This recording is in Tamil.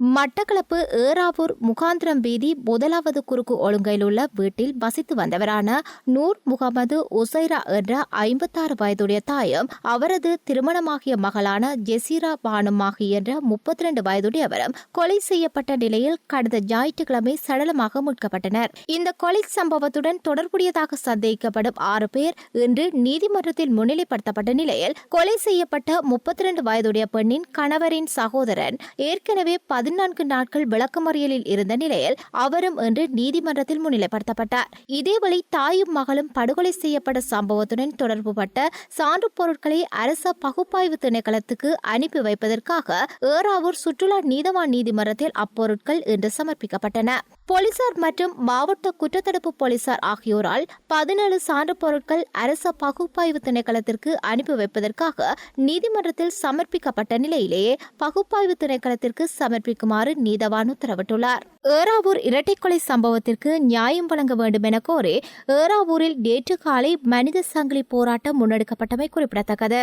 மட்டக்களப்பு ஏறாவூர் முகாந்திரம் வீதி முதலாவது குறுக்கு ஒழுங்கையில் உள்ள வீட்டில் வசித்து வந்தவரான நூர் முகமது உசைரா என்ற ஐம்பத்தாறு வயதுடைய தாயும் அவரது திருமணமாகிய மகளான ஜெசீரா பானுமாகி என்ற முப்பத்தி ரெண்டு வயதுடையவரும் கொலை செய்யப்பட்ட நிலையில் கடந்த ஞாயிற்றுக்கிழமை சடலமாக மீட்கப்பட்டனர். இந்த கொலை சம்பவத்துடன் தொடர்புடையதாக சந்தேகிக்கப்படும் ஆறு பேர் இன்று நீதிமன்றத்தில் முன்னிலைப்படுத்தப்பட்ட நிலையில் கொலை செய்யப்பட்ட முப்பத்தி ரெண்டு வயதுடைய பெண்ணின் கணவரின் சகோதரன் ஏற்கனவே பதினான்கு நாட்கள் விளக்கமறியலில் இருந்த நிலையில் அவரும் இன்று நீதிமன்றத்தில் முன்னிலைப்படுத்தப்பட்டார். இதேவழி தாயும் மகளும் படுகொலை செய்யப்பட்ட சம்பவத்துடன் தொடர்புபட்ட சான்று பொருட்களை அரச பகுப்பாய்வு திணைக்களத்துக்கு அனுப்பி வைப்பதற்காக ஏறாவூர் சுற்றுலா நீதவான் நீதிமன்றத்தில் அப்பொருட்கள் இன்று சமர்ப்பிக்கப்பட்டன. போலீசார் மற்றும் மாவட்ட குற்றத்தடுப்பு போலீசார் ஆகியோரால் பதினேழு சான்று பொருட்கள் அரச பகுப்பாய்வு திணைக்களத்திற்கு அனுப்பி வைப்பதற்காக நீதிமன்றத்தில் சமர்ப்பிக்கப்பட்ட நிலையிலேயே பகுப்பாய்வு திணைக்களத்திற்கு சமர்ப்பிக்குமாறு நீதவான் உத்தரவிட்டுள்ளார் ஏறாவூர் இரட்டைக்கொலை சம்பவத்திற்கு நியாயம் வழங்க வேண்டும் என கோரி ஏறாவூரில் நேற்று காலை மனித சங்கிலி போராட்டம் முன்னெடுக்கப்பட்டமை குறிப்பிடத்தக்கது.